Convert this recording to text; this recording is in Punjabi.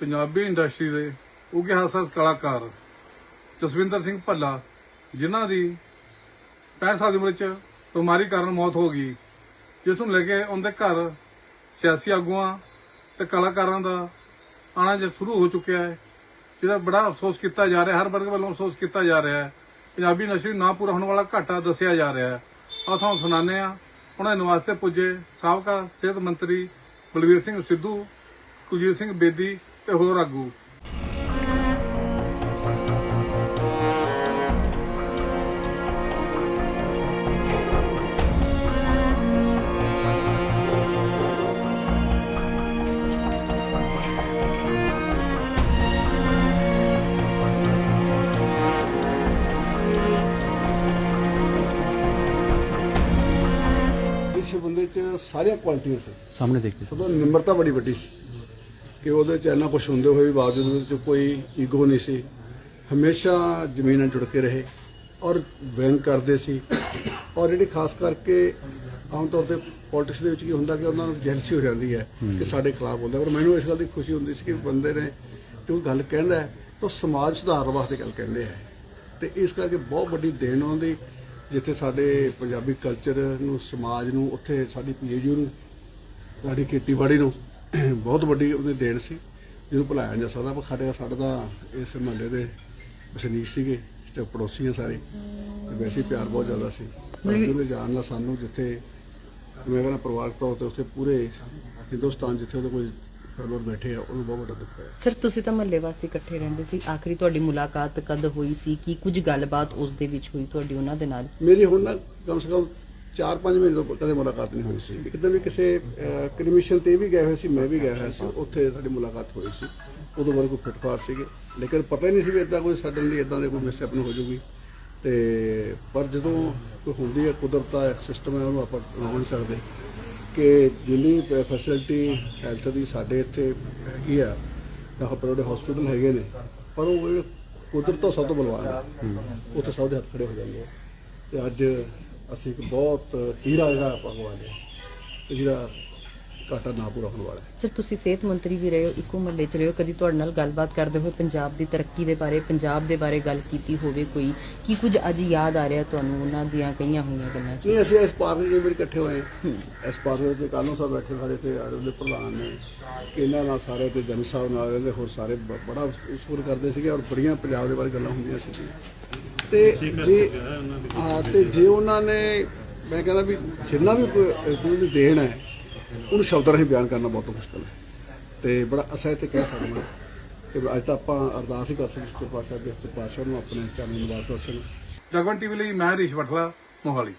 ਪੰਜਾਬੀ ਇੰਡਸਟਰੀ ਦੇ ਉੱਘੇ ਹਾਸਾ ਕਲਾਕਾਰ ਜਸਵਿੰਦਰ ਸਿੰਘ ਭੱਲਾ, ਜਿਨ੍ਹਾਂ ਦੀ 65 ਸਾਲ ਦੀ ਉਮਰ 'ਚ ਬਿਮਾਰੀ ਕਾਰਨ ਮੌਤ ਹੋ ਗਈ, ਜਿਸ ਨੂੰ ਲੈ ਕੇ ਉਹਦੇ ਘਰ ਸਿਆਸੀ ਆਗੂਆਂ ਤੇ ਕਲਾਕਾਰਾਂ ਦਾ ਆਣਾ ਜੇ ਸ਼ੁਰੂ ਹੋ ਚੁੱਕਿਆ ਹੈ, ਜਿਹਦਾ ਬੜਾ ਅਫਸੋਸ ਕੀਤਾ ਜਾ ਰਿਹਾ, ਹਰ ਵਰਗ ਵੱਲੋਂ ਅਫਸੋਸ ਕੀਤਾ ਜਾ ਰਿਹਾ ਹੈ। ਪੰਜਾਬੀ ਨਸ਼ਰੀ ਨਾ ਪੂਰਾ ਹੋਣ ਵਾਲਾ ਘਾਟਾ ਦੱਸਿਆ ਜਾ ਰਿਹਾ ਹੈ। ਆਹ ਤੁਹਾਨੂੰ ਸੁਣਾਉਂਦੇ ਆ ਉਹਨਾਂ ਦੇ ਨਿਵਾਸ 'ਤੇ ਪੁੱਜੇ ਸਾਬਕਾ ਸਿਹਤ ਮੰਤਰੀ ਬਲਵੀਰ ਸਿੰਘ ਸਿੱਧੂ, ਕੁਲਜੀਤ ਸਿੰਘ ਬੇਦੀ ਤੇ ਹੋਰ ਆਗੂ। ਇਸ ਬੰਦੇ 'ਚ ਸਾਰੀਆਂ ਕੁਆਲਿਟੀਆਂ ਸੀ ਸਾਹਮਣੇ ਦੇਖੀ ਸਦੋਂ ਨਿਮਰਤਾ ਬੜੀ ਵੱਡੀ ਸੀ। ਕਿ ਉਹਦੇ 'ਚ ਇੰਨਾ ਕੁਛ ਹੁੰਦੇ ਹੋਏ ਵੀ ਬਾਵਜੂਦ ਉਹਦੇ 'ਚ ਕੋਈ ਈਗੋ ਨਹੀਂ ਸੀ। ਹਮੇਸ਼ਾ ਜ਼ਮੀਨ ਨਾਲ ਜੁੜ ਕੇ ਰਹੇ ਔਰ ਵੈਨ ਕਰਦੇ ਸੀ। ਔਰ ਜਿਹੜੀ ਖਾਸ ਕਰਕੇ ਆਮ ਤੌਰ ਤੇ ਪੋਲਿਟਿਕਸ ਦੇ ਵਿੱਚ ਕੀ ਹੁੰਦਾ ਕਿ ਉਹਨਾਂ ਨੂੰ ਜੈਲਸੀ ਹੋ ਜਾਂਦੀ ਹੈ ਕਿ ਸਾਡੇ ਖਿਲਾਫ ਹੁੰਦਾ। ਪਰ ਮੈਨੂੰ ਇਸ ਗੱਲ ਦੀ ਖੁਸ਼ੀ ਹੁੰਦੀ ਸੀ ਕਿ ਬੰਦੇ ਨੇ ਜੋ ਗੱਲ ਕਹਿੰਦਾ ਹੈ ਤਾਂ ਸਮਾਜ ਸੁਧਾਰ ਵਾਸਤੇ ਗੱਲ ਕਹਿੰਦੇ ਹੈ ਤੇ ਇਸ ਕਰਕੇ ਬਹੁਤ ਵੱਡੀ ਦੇਣ ਉਹਨਾਂ ਦੀ ਜਿੱਥੇ ਸਾਡੇ ਪੰਜਾਬੀ ਕਲਚਰ ਨੂੰ ਸਮਾਜ ਨੂੰ ਉੱਥੇ ਸਾਡੀ ਪੀਏਯੂ ਨੂੰ ਸਾਡੀ ਖੇਤੀਬਾੜੀ ਨੂੰ ਬਹੁਤ ਵੱਡੀ ਉਹਦੀ ਦੇਣ ਸੀ ਜਿਹਨੂੰ ਭੁਲਾਇਆ ਜਾ ਸਕਦਾ ਪਰ ਸਾਡੇ ਸਾਡਾ ਤਾਂ ਇਸ ਮਹੱਲੇ ਦੇ ਵਸਨੀਕ ਸੀਗੇ ਤੇ ਪੜੋਸੀ ਆ ਸਾਰੇ। ਤੇ ਵੈਸੇ ਹੀ ਪਿਆਰ ਬਹੁਤ ਜ਼ਿਆਦਾ ਸੀ। ਉਹਦੇ ਜਾਣ ਨਾਲ ਸਾਨੂੰ ਜਿੱਥੇ ਮੈਂ ਕਹਿੰਦਾ ਪਰਿਵਾਰਕ ਤੌਰ ਤੇ ਉੱਥੇ ਪੂਰੇ ਹਿੰਦੁਸਤਾਨ ਜਿੱਥੇ ਉਹਦੇ ਕੋਈ ਫੈਲੋਰ ਬੈਠੇ ਆ ਉਹਨੂੰ ਬਹੁਤ ਵੱਡਾ ਦੁੱਖ ਹੋਇਆ। ਸਰ ਤੁਸੀਂ ਤਾਂ ਮਹੱਲੇ ਵਾਸੀ ਇਕੱਠੇ ਰਹਿੰਦੇ ਸੀ। ਆਖਰੀ ਤੁਹਾਡੀ ਮੁਲਾਕਾਤ ਕਦ ਹੋਈ ਸੀ? ਕੀ ਕੁਝ ਗੱਲਬਾਤ ਉਸ ਦੇ ਵਿੱਚ ਹੋਈ ਤੁਹਾਡੀ ਉਹਨਾਂ ਦੇ ਨਾਲ? ਮੇਰੀ ਹੁਣ ਨਾ ਕਮ ਸੇ ਕਮ 4-5 ਮਹੀਨੇ ਤੋਂ ਕਦੇ ਮੁਲਾਕਾਤ ਨਹੀਂ ਹੋਈ ਸੀ। ਇੱਕ ਵੀ ਕਿਸੇ ਕਨਵੀਸ਼ਨ ਤੇ ਵੀ ਗਏ ਹੋਏ ਸੀ, ਮੈਂ ਵੀ ਗਿਆ ਹੋਇਆ ਸੀ, ਉੱਥੇ ਸਾਡੀ ਮੁਲਾਕਾਤ ਹੋਈ ਸੀ। ਉਦੋਂ ਮੇਰੇ ਕੋਈ ਫਿਟਫਾਰ ਸੀਗੇ। ਲੇਕਿਨ ਪਤਾ ਹੀ ਨਹੀਂ ਸੀ ਵੀ ਇਦਾਂ ਕੋਈ ਸਡਨਲੀ ਇਦਾਂ ਦੇ ਕੋਈ ਮਿਸਹੈਪਨ ਹੋ ਜਾਊਗੀ। ਤੇ ਪਰ ਜਦੋਂ ਕੋਈ ਹੁੰਦੀ ਹੈ ਕੁਦਰਤ ਦਾ ਇੱਕ ਸਿਸਟਮ ਹੈ, ਉਹਨੂੰ ਆਪਾਂ ਰੋਕ ਨਹੀਂ ਸਕਦੇ ਕਿ ਜਿੰਨੀ ਫੈਸਿਲਿਟੀ ਹੈਲਥ ਦੀ ਸਾਡੇ ਇੱਥੇ ਹੈਗੀ ਆ ਤਾਂ ਬੜੇ ਬੜੇ ਹਸਪੀਟਲ ਹੈਗੇ ਨੇ, ਪਰ ਉਹ ਕੁਦਰਤ ਤੋਂ ਸਭ ਤੋਂ ਬਲਵਾਨ ਆ ਉੱਥੇ ਸਭ ਦੇ ਹੱਥ ਖੜੇ ਹੋ ਜਾਂਦੇ ਆ। ਤੇ ਅੱਜ ਅਸੀਂ ਇੱਕ ਬਹੁਤ ਹੀਰਾ ਜਿਹੜਾ ਭਗਵਾਨ ਹੈ ਤੇ ਜਿਹੜਾ ਘਾਟਾ ਨਾ ਪੂਰਾ ਹੋਣ ਵਾਲਾ ਹੈ। ਸਰ ਤੁਸੀਂ ਸਿਹਤ ਮੰਤਰੀ ਵੀ ਰਹੇ ਹੋ ਇੱਕੋ ਮਹੱਲੇ 'ਚ ਰਹੇ ਹੋ ਕਦੀ ਤੁਹਾਡੇ ਨਾਲ ਗੱਲਬਾਤ ਕਰਦੇ ਹੋਏ ਪੰਜਾਬ ਦੀ ਤਰੱਕੀ ਦੇ ਬਾਰੇ ਪੰਜਾਬ ਦੇ ਬਾਰੇ ਗੱਲ ਕੀਤੀ ਹੋਵੇ ਕੋਈ ਕੀ ਕੁਝ ਅੱਜ ਯਾਦ ਆ ਰਿਹਾ ਤੁਹਾਨੂੰ ਉਹਨਾਂ ਦੀਆਂ ਕਹੀਆਂ ਹੋਈਆਂ ਗੱਲਾਂ ਨਹੀਂ ਅਸੀਂ ਇਸ ਪਾਰਕ ਦੇ ਵਿੱਚ ਇਕੱਠੇ ਹੋਏ। ਇਸ ਪਾਰਕ ਦੇ ਵਿੱਚ ਕਾਨੂੰ ਸਾਹਿਬ ਬੈਠੇ ਸਾਡੇ ਤੇ ਆੜੇ ਦੇ ਪ੍ਰਧਾਨ ਨੇ ਇਹਨਾਂ ਨਾਲ ਸਾਰੇ ਤੇ ਜਨ ਸਾਹਿਬ ਨਾਲ ਰਹਿੰਦੇ ਹੋਰ ਸਾਰੇ ਬੜਾ ਸ਼ੁਕਰ ਕਰਦੇ ਸੀਗੇ ਔਰ ਬੜੀਆਂ ਪੰਜਾਬ ਦੇ ਬਾਰੇ ਗੱਲਾਂ ਹੁੰਦੀਆਂ ਸੀ ਤੇ ਜੇ ਹਾਂ ਤੇ ਜੇ ਉਹਨਾਂ ਨੇ, ਮੈਂ ਕਹਿੰਦਾ ਵੀ ਜਿੰਨਾ ਵੀ ਕੋਈ ਕੋਈ ਦੀ ਦੇਣ ਹੈ, ਉਹਨੂੰ ਸ਼ਬਦਾਂ ਰਾਹੀਂ ਬਿਆਨ ਕਰਨਾ ਬਹੁਤ ਮੁਸ਼ਕਲ ਹੈ। ਤੇ ਬੜਾ ਅਸਹਿ ਤੇ ਕਹਿ ਸਕਦਾ ਕਿ ਅੱਜ ਤਾਂ ਆਪਾਂ ਅਰਦਾਸ ਹੀ ਕਰ ਸਕਦੇ ਸੱਚੇ ਪਾਤਸ਼ਾਹ ਦੇ ਸੱਚੇ ਪਾਤਸ਼ਾਹ ਨੂੰ ਆਪਣੇ ਚਰਨ ਨਿਵਾਸ ਬਖਸ਼ਣ। ਜਗਵੰਤ ਟੀਵੀ ਲਈ ਮੈਂ ਹਰੀਸ਼ ਬਠਲਾ ਮੋਹਾਲੀ।